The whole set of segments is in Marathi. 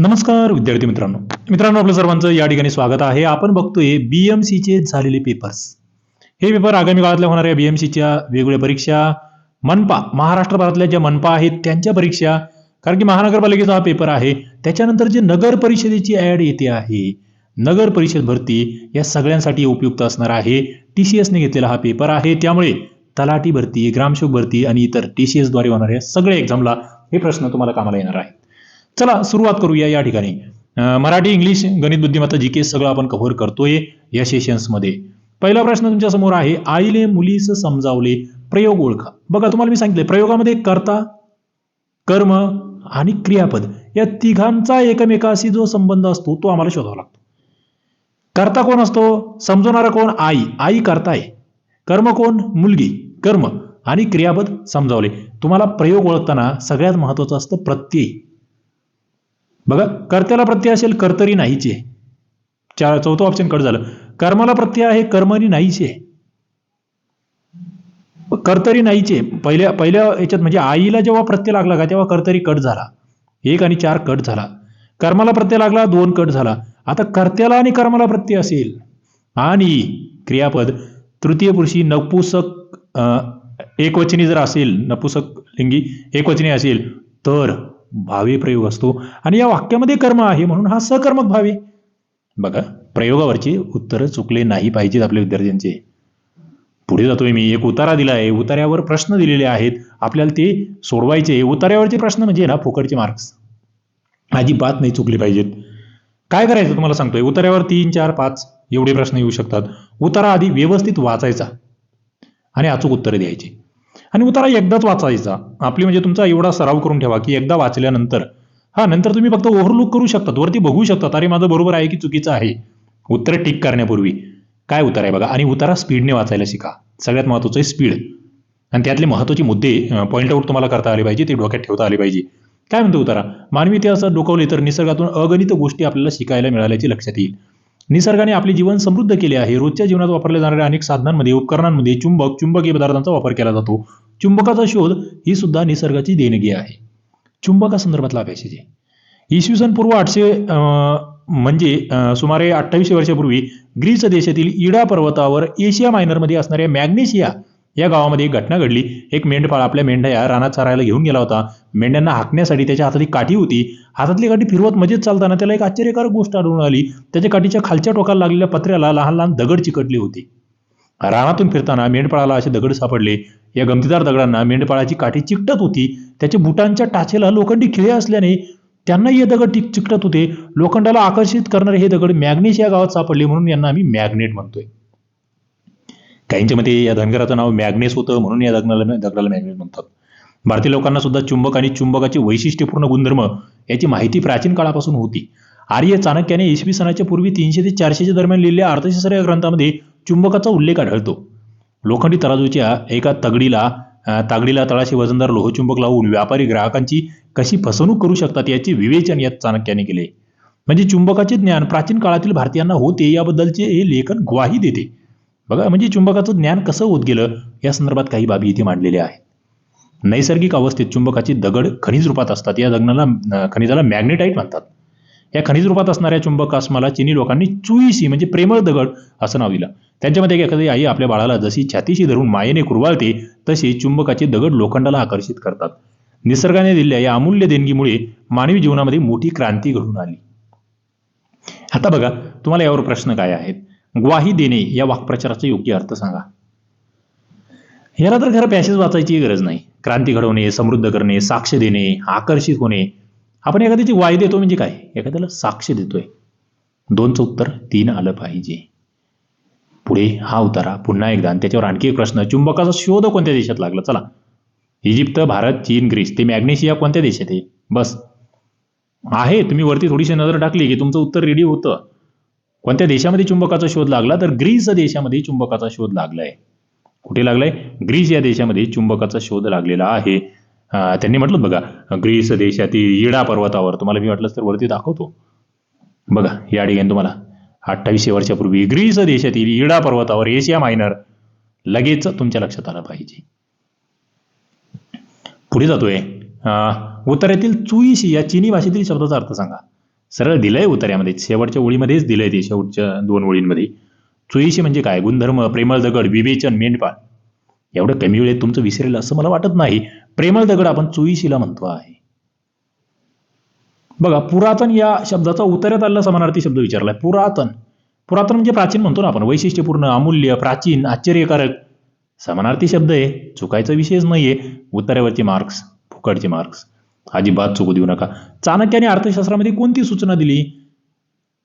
नमस्कार विद्यार्थी मित्रांनो. मित्रांनो आपलं सर्वांचं या ठिकाणी स्वागत आहे. आपण बघतोय बीएमसीचे झालेले पेपर्स हे पेपर आगामी काळातल्या होणाऱ्या बीएमसीच्या वेगवेगळ्या परीक्षा मनपा महाराष्ट्रभरातल्या ज्या मनपा आहेत त्यांच्या परीक्षा कारण की महानगरपालिकेचा हा पेपर आहे. त्याच्यानंतर जे नगर परिषदेची ऍड येते आहे नगर परिषद भरती या सगळ्यांसाठी उपयुक्त असणार आहे. टी सी एसने घेतलेला हा पेपर आहे. त्यामुळे तलाठी भरती ग्रामसेवक भरती आणि इतर टी सी एसद्वारे होणाऱ्या सगळ्या एक्झामला हे प्रश्न तुम्हाला कामाला येणार आहे. चला सुरुवात करूया या ठिकाणी. मराठी इंग्लिश गणित बुद्धिमत्ता जी के सगळं आपण कव्हर करतोय या सेशन्समध्ये पहिला प्रश्न तुमच्यासमोर आहे आईले मुलीस समजावले प्रयोग ओळखा. बघा तुम्हाला मी सांगितले प्रयोगामध्ये कर्ता कर्म आणि क्रियापद या तिघांचा एकमेकाशी जो संबंध असतो तो आम्हाला शोधावा लागतो. कर्ता कोण असतो? समजवणारा कोण? आई. आई करता आहे. कर्म कोण? मुलगी. कर्म आणि क्रियापद समजावले. तुम्हाला प्रयोग ओळखताना सगळ्यात महत्वाचं असतं प्रत्यय. बघा कर्त्याला प्रत्यय असेल कर्तरी नाहीचे. चार चौथं ऑप्शन कट झालं. कर्माला प्रत्यय आहे कर्मरी नाहीचे. कर्तरी नाहीचे. पहिल्या पहिल्या याच्यात म्हणजे आईला जेव्हा प्रत्यय लागला का तेव्हा कर्तरी कट झाला. एक आणि चार कट झाला. कर्माला प्रत्यय लागला दोन कट झाला. आता कर्त्याला आणि कर्माला प्रत्यय असेल. आणि क्रियापद तृतीय पुरुषी नपुसक एकवचनी जर असेल नपुसक लिंगी एकवचनी असेल तर भावे प्रयोग असतो. आणि या वाक्यामध्ये कर्म आहे म्हणून हा सकर्मक भावे. बघा प्रयोगावरचे उत्तर चुकले नाही पाहिजेत आपल्या विद्यार्थ्यांचे. पुढे जातोय मी. एक उतारा दिला आहे उतार्यावर प्रश्न दिलेले आहेत. आपल्याला ते सोडवायचे उतार्यावरचे प्रश्न म्हणजे ना फुकटचे मार्क्स अजिबात नाही चुकले पाहिजेत. काय करायचं तुम्हाला सांगतोय? उतार्यावर तीन चार पाच एवढे प्रश्न येऊ शकतात. उतारा आधी व्यवस्थित वाचायचा. आणि अचूक उत्तरे द्यायची. आणि उतारा एकदाच वाचायचा. आपली म्हणजे तुमचा एवढा सराव करून ठेवा की एकदा वाचल्यानंतर. हा नंतर तुम्ही फक्त ओव्हरलुक करू शकतात वरती बघू शकतात अरे माझं बरोबर आहे की चुकीचं आहे. उत्तर टिक करण्यापूर्वी. काय उतार आहे बघा? आणि उतारा स्पीडने वाचायला शिका. सगळ्यात महत्वाचं आहे स्पीड आणि त्यातले महत्त्वाचे मुद्दे पॉईंट आऊट तुम्हाला करता आले पाहिजे ते डोक्यात ठेवता आले पाहिजे. काय म्हणतो उतारा मानवी इतिहासात डोकवले तर निसर्गातून अगणित गोष्टी आपल्याला शिकायला मिळाल्याची लक्षात येईल. निसर्गाने आपले जीवन समृद्ध केले आहे. रोजच्या जीवनात वापरल्या जाणाऱ्या अनेक साधनांमध्ये उपकरणांमध्ये चुंबक चुंबकीय पदार्थांचा वापर केला जातो. चुंबकाचा शोध ही सुद्धा निसर्गाची देणगी आहे. चुंबकासंदर्भातला अभ्यास आहे इसवी सन पूर्व आठशे अं, म्हणजे सुमारे अठ्ठावीसशे वर्षापूर्वी ग्रीस देशातील इडा पर्वतावर एशिया मायनरमध्ये असणाऱ्या मॅग्नेशिया या गावामध्ये एक घटना घडली. एक मेंढपाळ आपल्या मेंढ्या या रानात चरायला घेऊन गेला होता. मेंढ्यांना हाकण्यासाठी त्याच्या हातात एक काठी होती. हातातली काठी फिरवत मजेत चालताना त्याला एक आश्चर्यकारक गोष्ट आढळून आली. त्याच्या काठीच्या खालच्या टोकाला लागलेल्या पत्र्याला लहान लहान दगड चिकटली होती. रानातून फिरताना मेंढपाळाला असे दगड सापडले. या गमतीदार दगडांना मेंढपाळाची काठी चिकटत होती. त्याच्या बुटांच्या टाचेला लोखंडी खिळे असल्याने त्यांना हे दगड चिकटत होते. लोखंडाला आकर्षित करणारे हे दगड मॅग्नेश या गावात सापडले म्हणून यांना आम्ही मॅग्नेट म्हणतोय. काहींच्या मते या धनगराचं नाव मॅग्नेस होतं म्हणून या दगडाला दगडाला मॅग्नेस म्हणतात. भारतीय लोकांना सुद्धा चुंबक आणि चुंबकाचे वैशिष्ट्यपूर्ण गुणधर्म याची माहिती प्राचीन काळापासून होती. आर्य चाणक्याने इसवी सनाच्या पूर्वी तीनशे ते चारशेच्या दरम्यान लिहिलेल्या अर्थशास्त्र या ग्रंथामध्ये चुंबकाचा उल्लेख आढळतो. लोखंडी तराजूच्या एका तगडीला तागडीला तळाशी वजनदार लोहचुंबक लावून व्यापारी ग्राहकांची कशी फसवणूक करू शकतात याचे विवेचन यात चाणक्याने केले. म्हणजे चुंबकाचे ज्ञान प्राचीन काळातील भारतीयांना होते याबद्दलचे हे लेखन ग्वाही देते. बघा म्हणजे चुंबकाचं ज्ञान कसं होत गेलं या संदर्भात काही बाबी इथे मांडलेल्या आहेत. नैसर्गिक अवस्थेत चुंबकाची दगड खनिज रूपात असतात. या दगडाला खनिजाला मॅग्नेटाईट म्हणतात. या खनिज रूपात असणाऱ्या चुंबकास्माला चिनी लोकांनी चुईशी म्हणजे प्रेमळ दगड असं नाव दिलं. त्यांच्यामध्ये एखादी आई आपल्या बाळाला जशी छातीशी धरून मायेने कुरवाळते तसे चुंबकाचे दगड लोखंडाला आकर्षित करतात. निसर्गाने दिलेल्या या अमूल्य देणगीमुळे मानवी जीवनामध्ये मोठी क्रांती घडून आली. आता बघा तुम्हाला यावर प्रश्न काय आहेत? ग्वाही देणे या वाक्प्रचाराचा योग्य अर्थ सांगा. याला तर खरं पॅसेज वाचायची गरज नाही. क्रांती घडवणे समृद्ध करणे साक्ष देणे आकर्षित होणे. आपण एखाद्याची ग्वाही देतो म्हणजे काय? एखाद्याला साक्ष देतोय. दोनचं उत्तर तीन आलं पाहिजे. पुढे हा उतारा पुन्हा एकदा. आणि त्याच्यावर आणखी एक प्रश्न. चुंबकाचा शोध कोणत्या देशात लागला? चला. इजिप्त भारत चीन ग्रीस. ते मॅग्नेशिया कोणत्या देशात आहे? बस. आहे. तुम्ही वरती थोडीशी नजर टाकली की तुमचं उत्तर रेडी होतं. कोणत्या देशामध्ये चुंबकाचा शोध लागला? तर ग्रीस देशामध्ये चुंबकाचा शोध लागलाय. कुठे लागलाय? ग्रीस या देशामध्ये चुंबकाचा शोध लागलेला आहे. त्यांनी म्हटलं बघा ग्रीस देशातील इडा पर्वतावर. तुम्हाला मी वाटलं तर वरती दाखवतो. बघा या ठिकाणी तुम्हाला अठ्ठावीसशे वर्षापूर्वी ग्रीस देशातील इडा पर्वतावर एशिया मायनर लगेच तुमच्या लक्षात आलं पाहिजे. पुढे जातोय. उत्तरेतील चुईशी या चिनी भाषेतील शब्दाचा अर्थ सांगा. सरळ दिलंय उतऱ्यामध्ये शेवटच्या ओळीमध्येच दिलंय ते शेवटच्या दोन ओळींमध्ये. चुईशी म्हणजे काय? गुणधर्म प्रेमळ दगड विवेचन मेंढपाळ. एवढं कमी वेळेत तुमचं विसरेल असं मला वाटत नाही. प्रेमळ दगड आपण चुईशीला म्हणतो आहे. बघा पुरातन या शब्दाचा उतरत आलेला समानार्थी शब्द विचारलाय. पुरातन. पुरातन म्हणजे प्राचीन म्हणतो ना आपण. वैशिष्ट्यपूर्ण अमूल्य प्राचीन आश्चर्यकारक. समानार्थी शब्द आहे. चुकायचा विषयच नाहीये. उत्तरेवरचे मार्क्स फुकटचे मार्क्स अजिबात चुकू देऊ नका. चाणक्याने अर्थशास्त्रामध्ये कोणती सूचना दिली?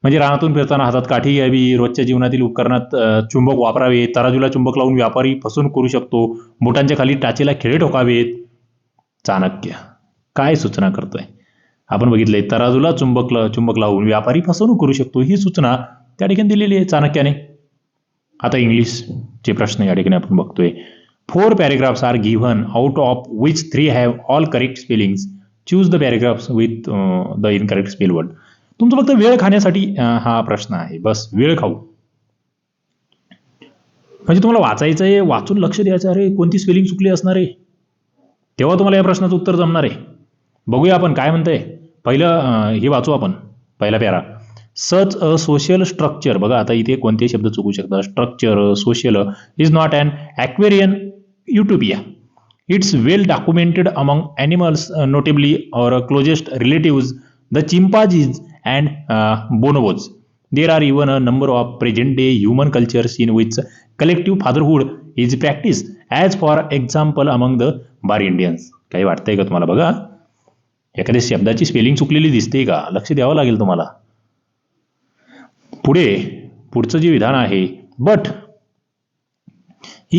म्हणजे रानातून फिरताना हातात काठी घ्यावी रोजच्या जीवनातील उपकरणात चुंबक वापरावे तराजूला चुंबक लावून व्यापारी फसवणूक करू शकतो बोटांच्या खाली टाचेला खेळे ठोकावेत. चाणक्य काय सूचना करतोय? आपण बघितलंय तराजूला चुंबक चुंबक लावून व्यापारी फसवणूक करू शकतो ही सूचना त्या ठिकाणी दिलेली आहे चाणक्याने. आता इंग्लिशचे प्रश्न या ठिकाणी आपण बघतोय. Four paragraphs are given out of which three have all correct spellings choose the paragraphs with the incorrect spell word तुमचं फक्त वेळ खाण्यासाठी हा प्रश्न आहे. बस वेळ खाऊ. म्हणजे तुम्हाला वाचायचं आहे वाचून लक्ष द्यायचं अरे कोणती स्पेलिंग चुकली असणार आहे? तेव्हा तुम्हाला या प्रश्नाचं उत्तर जमणार आहे. बघूया आपण काय म्हणतंय. पहिलं हे वाचू आपण. पहिला para such a social structure बघा आता इथे कोणते शब्द चुकू शकतात. Structure social is not an aquarian utopia it's well documented among animals notably our closest relatives the chimpanzees and bonobos there are even a number of present day human cultures in which collective fatherhood is practice as for example among the Bar Indians काही वाटतंय का तुम्हाला बघा? एखाद्या शब्दाची स्पेलिंग चुकलेली दिसते का? लक्ष द्यावं लागेल तुम्हाला. पुढे पुढचं जे विधान आहे but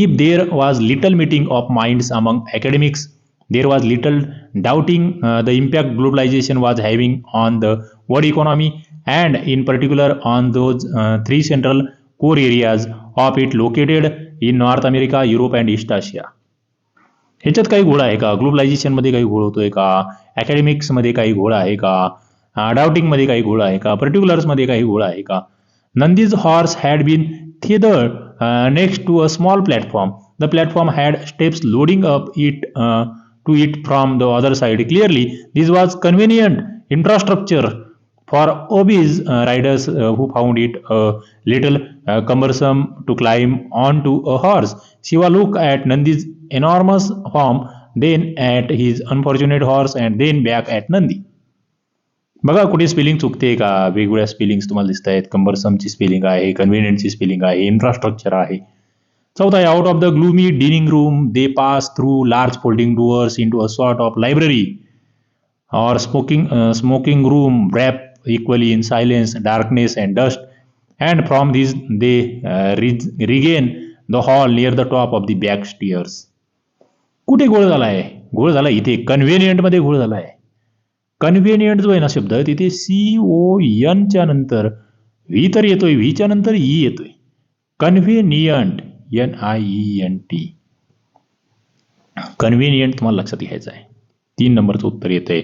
if there was little meeting of minds among academics there was little doubting uh, the impact globalization was having on the world economy and in particular on those uh, three central core areas of it located in north america europe and east asia ह्याच्यात काही घोळ आहे का ग्लोबलायझेशनमध्ये काही घोळ होतोय का अकॅडमिक्समध्ये काही घोळ आहे का डाउटिंगमध्ये काही घोळ आहे का पर्टिक्युलर्समध्ये काही घोळ आहे का नंदीज horse had been thither Uh, next to a small platform the platform had steps loading up it uh, to it from the other side clearly this was convenient infrastructure for obese uh, riders uh, who found it a uh, little uh, cumbersome to climb onto a horse. Shiva looked at Nandi's enormous form, then at his unfortunate horse, and then back at Nandi. बघा कुठे स्पेलिंग चुकते का? वेगवेगळ्या स्पेलिंग्स तुम्हाला दिसत आहेत. कंबरसमची स्पेलिंग आहे कन्व्हिनियंटची स्पेलिंग आहे इन्फ्रास्ट्रक्चर आहे. चौथा आहे out of the gloomy dining room they pass through large folding doors into a sort of library or smoking uh, smoking room wrapped equally in silence darkness and dust. And from these they uh, re- regain the hall near the top of the back stairs. कुठे गोळ झाला आहे गोळ झाला इथे. कन्व्हिनियंटमध्ये गोळ झाला आहे कन्व्हिनियंट जो आहे ना शब्द तिथे सी ओ एन च्या नंतर व्ही तर येतोय व्हीच्या नंतर ई येतोय. Convenient N I E N T convenient तुम्हाला लक्षात घ्यायचं आहे. तीन नंबरचं उत्तर येतंय.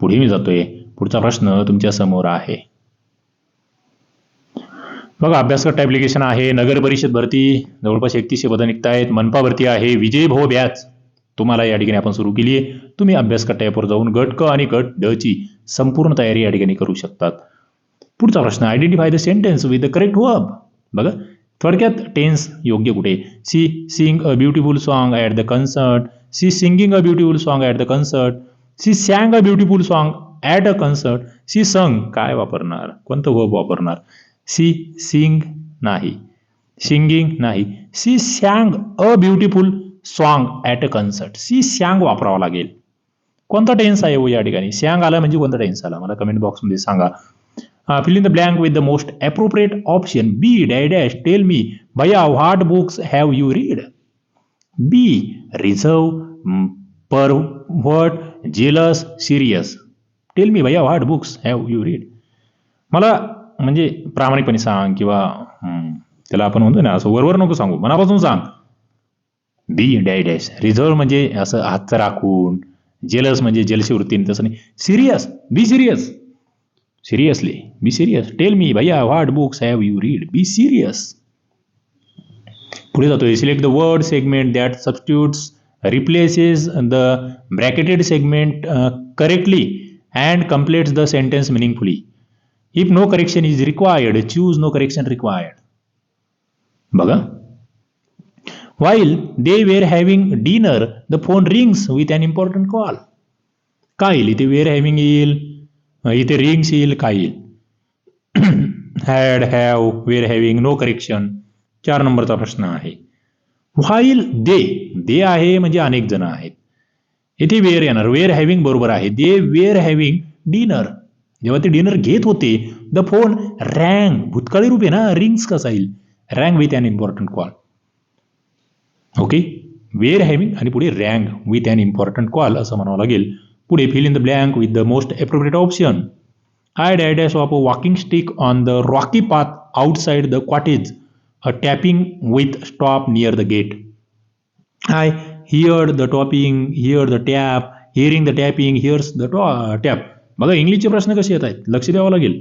पुढे मी जातोय. पुढचा प्रश्न तुमच्यासमोर आहे. बघा अभ्यासगट ॲप्लिकेशन आहे. नगर परिषद भरती. जवळपास एकतीसशे पदं निघत आहेत मनपा भरती आहे. विजय भाऊ बॅच तुम्हाला या ठिकाणी आपण सुरू केली आहे. तुम्ही अभ्यास ॲपवर जाऊन गट क आणि गट ड ची संपूर्ण तयारी या ठिकाणी करू शकतात. पुढचा प्रश्न identify the sentence with the correct verb बघा थोडक्यात टेन्स योग्य कुठे? She sing a beautiful song at the concert she singing a beautiful song at the concert she sang a beautiful song at a concert she sung काय वापरणार? कोणतं वर्ब वापरणार? सी सिंग नाही. सिंगिंग नाही. She sang a beautiful song at a concert she sang वापरावा लागेल. कोणता टेन्स आहे हो या ठिकाणी? सॅंग आला म्हणजे कोणता टेन्स आला? मला कमेंट बॉक्समध्ये सांगा. Fill in the blank with the most appropriate option B डॅ dash tell me भैया what books have you read be reserved per what jealous serious tell me भैया what books have you read मला म्हणजे प्रामाणिकपणे सांग किंवा त्याला आपण म्हणतो ना असं वरवर नको सांगू. मनापासून सांग. बी डॅश डॅश रिझर्व म्हणजे असं हातचं राखून जेलस म्हणजे जेलशी वृत्तीने तसं नाही. Serious be serious seriously be serious tell me भैया what books have you read be serious पुढे जातोय select the word segment that substitutes replaces the bracketed segment correctly and completes the sentence meaningfully if no correction is required choose no correction required बघा. While they were having dinner the phone rings with an important call काय येईल इथे वेअर हॅव्हिंग येईल? इथे रिंग्स येईल काय येईल had have were having no correction चार नंबरचा प्रश्न आहे. व्हाईल दे दे आहे म्हणजे अनेक जण आहेत. इथे वेअर येणार. वेअर हॅव्हिंग बरोबर आहे. दे वेअर हॅव्हिंग डिनर जेव्हा ते डिनर घेत होते द फोन रँग भूतकाळी रूप आहे ना? रिंग्स कसा येईल? Rang with an important call okay were having आणि पुढे rang with an important call असं म्हणावं लागेल. पुढे fill in the blank with the most appropriate option I dash dash of a walking stick on the rocky path outside the cottage a tapping with stop near the gate I hear the topping hear the tap hearing the tapping hears the tap बघा इंग्लिशचे प्रश्न कसे येत आहेत? लक्ष द्यावं लागेल.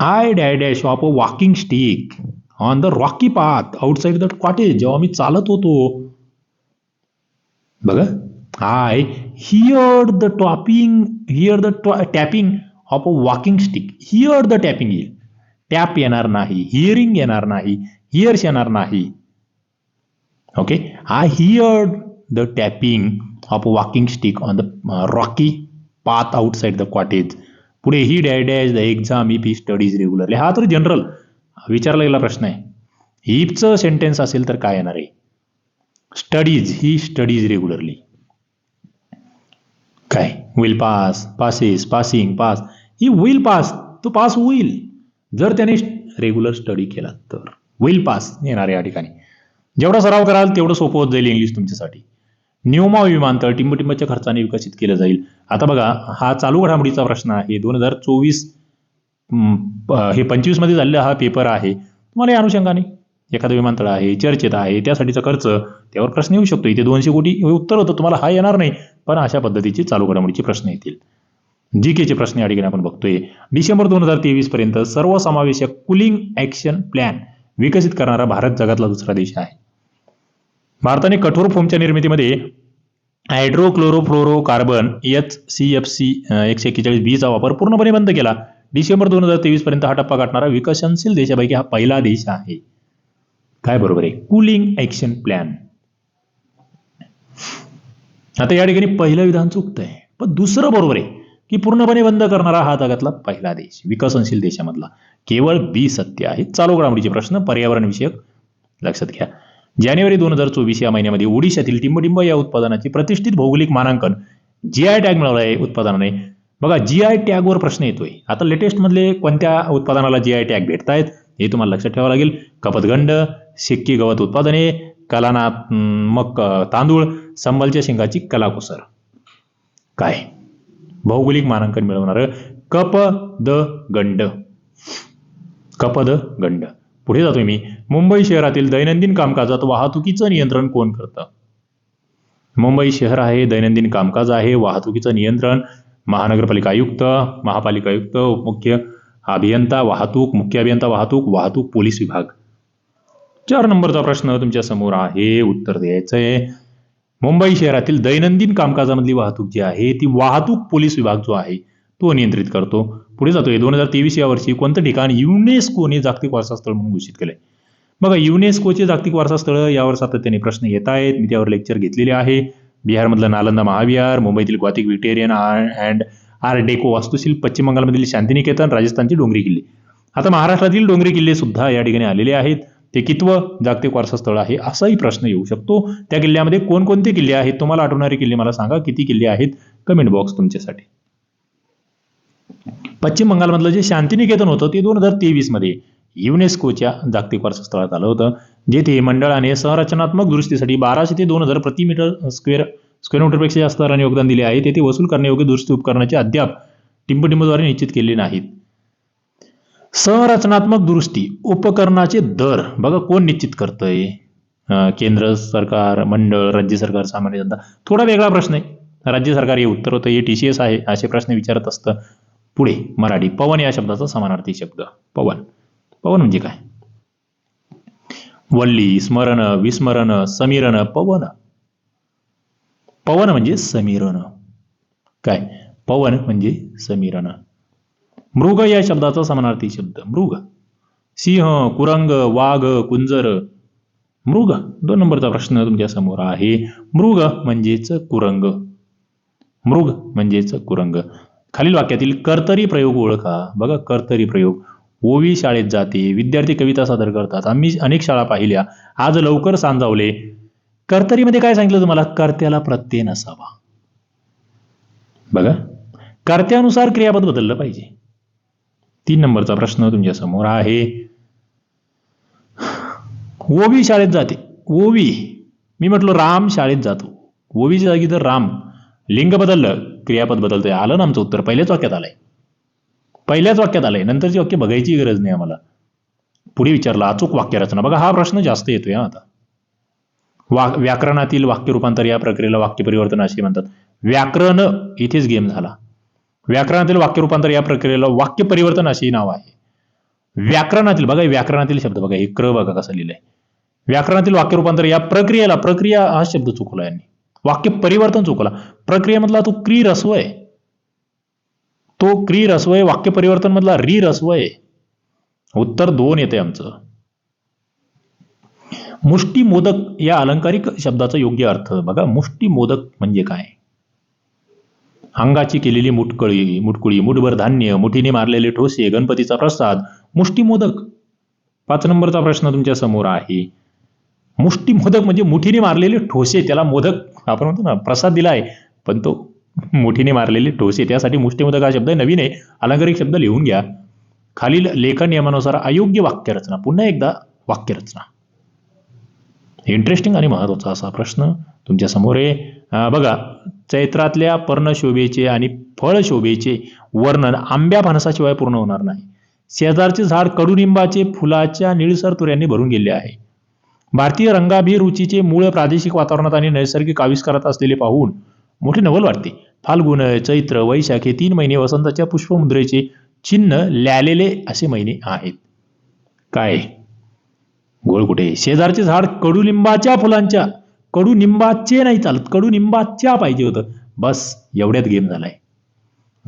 I dash of a walking stick on the rocky path outside the cottage जेव्हा मी चालत होतो. बघा. I hear the topping hear the tapping of a walking stick hear the tapping येईल टॅप येणार नाही. हिअरिंग येणार नाही. हिअर्स येणार नाही. Okay I hear the tapping of a walking stick on the rocky path outside the cottage पुढे he dash the exam if he studies regularly हा तर जनरल विचारला गेला प्रश्न आहे. इफचं सेंटेन्स असेल तर काय येणार आहे? स्टडीज ही स्टडीज रेग्युलरली काय? Will pass passes passing pass he will pass तो पास होईल जर त्याने रेग्युलर स्टडी केला तर. विल पास येणार या ठिकाणी. जेवढा सराव कराल तेवढं सोपं होत जाईल इंग्लिश तुमच्यासाठी. न्यूमा विमानतळ टिंबटिंबच्या खर्चाने विकसित केलं जाईल. आता बघा हा चालू घडामोडीचा प्रश्न आहे. दोन हजार चोवीस हे पंचवीसमध्ये झालेला हा पेपर आहे. तुम्हाला या अनुषंगाने एखादं विमानतळ आहे चर्चेत आहे त्यासाठीचा खर्च त्यावर प्रश्न येऊ शकतो. इथे दोनशे कोटी हे उत्तर होतं तुम्हाला हा येणार नाही. पण अशा पद्धतीचे चालू घडामोडीचे प्रश्न येतील. जी केचे प्रश्न या ठिकाणी आपण बघतोय. डिसेंबर दोन हजार तेवीस पर्यंत सर्वसमावेशक कुलिंग ऍक्शन प्लॅन विकसित करणारा भारत जगातला दुसरा देश आहे. भारताने कठोर फोमच्या निर्मितीमध्ये hydrochlorofluorocarbon H C F C एकशे एक्केचाळीस बीचा वापर पूर्णपणे बंद केला. डिसेंबर दोन हजार तेवीस पर्यंत हा टप्पा गाठणारा विकसनशील देशापैकी हा पहिला देश आहे. काय बरोबर आहे? कुलिंग ऍक्शन प्लॅन आता या ठिकाणी पहिलं विधान चुकतंय. पण दुसरं बरोबर आहे की पूर्णपणे बंद करणारा हा जगातला पहिला देश विकसनशील देशामधला. केवळ बी सत्य आहे. चालू घडामोडीचे प्रश्न पर्यावरण विषयक लक्षात घ्या. जानेवारी दोन हजार चोवीस या महिन्यामध्ये ओडिशातील टिंबटिंब या उत्पादनाची प्रतिष्ठित भौगोलिक मानांकन जी आय टॅग मिळवलं आहे उत्पादनाने. बघा जी आय टॅगवर प्रश्न येतोय. आता लेटेस्ट मधले कोणत्या उत्पादनाला जी आय टॅग भेटतायत हे तुम्हाला लक्षात ठेवावं लागेल. कपतगंड सिक्की गवत उत्पादने कलाना मग तांदूळ संबलच्या शिंगाची कलाकुसर. काय? भौगोलिक मानांकन मिळवणार Kapdaganda Kapdaganda पुढे जातोय मी. मुंबई शहरातील दैनंदिन कामकाजात वाहतुकीचं नियंत्रण कोण करतं? मुंबई शहर आहे दैनंदिन कामकाज आहे वाहतुकीचं नियंत्रण महानगरपालिका आयुक्त महापालिका आयुक्त मुख्य अभियंता वाहतूक मुख्य अभियंता वाहतूक वाहतूक पोलीस विभाग. चार नंबरचा प्रश्न तुमच्यासमोर आहे. उत्तर द्यायचंय. मुंबई शहरातील दैनंदिन कामकाजामधली वाहतूक जी आहे ती वाहतूक पोलीस विभाग जो आहे तो नियंत्रित करतो. पुढे जातोय. दोन हजार तेवीस या वर्षी कोणतं ठिकाण युनेस्कोने जागतिक वारसा स्थळ म्हणून घोषित केलंय? बघा युनेस्कोचे जागतिक वारसा स्थळ यावर सातत्याने प्रश्न येत आहेत. मी त्यावर लेक्चर घेतलेले आहे. बिहारमधलं नालंदा महाविहार मुंबईतील Gothic Victorian and art deco वास्तुशिल्प पश्चिम बंगालमधील शांतिनिकेतन राजस्थानचे डोंगरी किल्ले. आता महाराष्ट्रातील डोंगरी किल्ले सुद्धा या ठिकाणी आलेले आहेत. ते कितव जागतिक वारसा स्थळ आहे असाही प्रश्न येऊ शकतो. त्या किल्ल्यामध्ये कोणकोणते किल्ले आहेत? तुम्हाला आठवणारे किल्ले मला सांगा. किती किल्ले आहेत? कमेंट बॉक्स तुमच्यासाठी. पश्चिम बंगालमधलं जे शांतिनिकेतन होतं ते दोन हजार तेवीसमध्ये युनेस्कोच्या जागतिक वारसा स्थळात आलं होतं. जेथे मंडळाने संरचनात्मक दुरुस्तीसाठी बाराशे ते दोन हजार प्रति मीटर स्क्वेअर स्क्वेअर मीटरपेक्षा जास्त दराने योगदान दिले आहे. तेथे वसूल करण्यायोग्य दुरुस्ती उपकरणाचे अद्याप टिंबटिंबद्वारे निश्चित केले नाहीत. संरचनात्मक दुरुस्ती उपकरणाचे दर. बघा कोण निश्चित करतंय? केंद्र सरकार मंडळ राज्य सरकार सामान्य जनता. थोडा वेगळा प्रश्न आहे. राज्य सरकार हे उत्तर होतं हे टी सी एस आहे असे प्रश्न विचारत असतं. पुढे मराठी पवन या शब्दाचा समानार्थी शब्द. पवन. पवन म्हणजे काय? वल्ली स्मरण विस्मरण समीरण पवन. पवन म्हणजे समीरण. काय? पवन म्हणजे समीरण. मृग या शब्दाचा समानार्थी शब्द. मृग. सिंह कुरंग वाघ कुंजर. मृग. दोन नंबरचा प्रश्न तुमच्यासमोर आहे. मृग म्हणजेच कुरंग. मृग म्हणजेच कुरंग. खालील वाक्यातील कर्तरी प्रयोग ओळखा. बघा कर्तरी प्रयोग. ओवी शाळेत जाते विद्यार्थी कविता सादर करतात. आम्ही अनेक शाळा पाहिल्या. आज लवकर सांजावले. कर्तरीमध्ये काय सांगितलं तुम्हाला? कर्त्याला प्रत्यय नसावा. बघा. कर्त्यानुसार क्रियापद बदललं पाहिजे. तीन नंबरचा प्रश्न तुमच्यासमोर आहे. ओवी शाळेत जाते. ओवी. मी म्हटलो राम शाळेत जातो. ओवीच्या जागी तर राम. लिंग बदललं. क्रियापद बदलतंय. आलं ना आमचं उत्तर? पहिल्याच वाक्यात आलंय. पहिल्याच वाक्यात आलंय. नंतरची वाक्य बघायची गरज नाही आम्हाला. पुढे विचारला अचूक वाक्यरचना बघा हा प्रश्न जास्त येतोय आता. वा व्याकरणातील वाक्य रूपांतर या प्रक्रियेला वाक्य परिवर्तन असे म्हणतात. व्याकरण इथेच गेम झाला. व्याकरणातील वाक्य रूपांतर या प्रक्रियेला वाक्य परिवर्तन अशी नाव आहे. व्याकरणातील बघा व्याकरणातील शब्द बघा हे क्र बघा कसा लिहिलंय. व्याकरणातील वाक्य रूपांतर या प्रक्रियेला प्रक्रिया हा शब्द चुकला यांनी. वाक्य परिवर्तन चुकला प्रक्रियेमधला तो क्री रस्व आहे. तो क्री रस्व आहे वाक्य परिवर्तन मधला री रस्व आहे उत्तर दोन येते आमचं. मुष्टी मोदक या अलंकारिक शब्दाचा योग्य अर्थ. बघा मुष्टी मोदक म्हणजे काय? अंगाची केलेली मुटकळी मुटकुळी मुठभर धान्य मुठीने मारलेले ठोसे गणपतीचा प्रसाद. मुष्टी मोदक पाच नंबरचा प्रश्न तुमच्यासमोर आहे. मुष्टी मोदक म्हणजे मुठीने मारलेले ठोसे त्याला मोदक आपण म्हणतो ना प्रसाद दिला आहे पण तो मुठीने मारलेले ठोसे त्यासाठी मुष्टीमुदक हा शब्द नवीन आहे. अलंकारिक शब्द लिहून घ्या. खालील लेखन नियमानुसार अयोग्य वाक्यरचना. पुन्हा एकदा वाक्यरचना. इंटरेस्टिंग आणि महत्त्वाचा असा प्रश्न तुमच्यासमोर आहे. बघा चैत्रातल्या पर्णशोभेचे आणि फळशोभेचे वर्णन आंब्या फणसाशिवाय पूर्ण होणार नाही. शेजारचे झाड कडुनिंबाचे फुलाच्या निळसर तुऱ्यांनी भरून गेले आहे. भारतीय रंगाभिरुचीचे मूळ प्रादेशिक वातावरणात आणि नैसर्गिक आविष्कारात असलेले पाहून मोठे नवल वाटते. फाल्गुन चैत्र वैशाख हे तीन महिने वसंताच्या पुष्पमुद्रेचे चिन्ह ल्यालेले असे महिने आहेत. काय? गोळ कुठे? शेजारचे झाड कडुलिंबाच्या फुलांच्या कडुनिंबाचे नाही चालत कडुनिंबाच्या पाहिजे होतं. बस एवढ्यात गेम झालाय.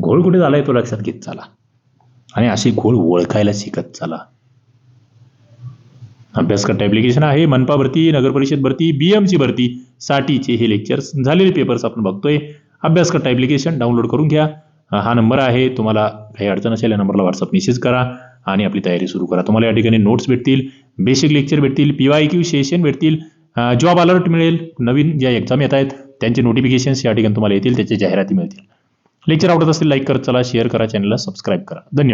घोळ कुठे झालाय तो लक्षात घेत चाला. आणि असे घोळ ओळखायला शिकत चला. अभ्यास करता ऍप्लिकेशन आहे मनपा भरती नगर परिषद भरती बीएमसी भरती साठीचे हे लेक्चर्स झालेले पेपर्स आपण बघतोय. अभ्यास ॲप्लिकेशन डाउनलोड करून घ्या. हा नंबर आहे. तुम्हाला काही अडचण असेल या नंबरला व्हॉट्सअप मेसेज करा आणि आपली तयारी सुरू करा. तुम्हाला या ठिकाणी नोट्स भेटतील बेसिक लेक्चर भेटतील पीवाय क्यू सेशन भेटतील जॉब अलर्ट मिळेल. नवीन ज्या एक्झाम येत आहेत त्यांचे नोटिफिकेशन्स या ठिकाणी तुम्हाला येतील त्याची जाहिराती मिळतील. लेक्चर आवडत असेल लाईक करत चला शेअर करा चॅनलला सबस्क्राईब करा. धन्यवाद.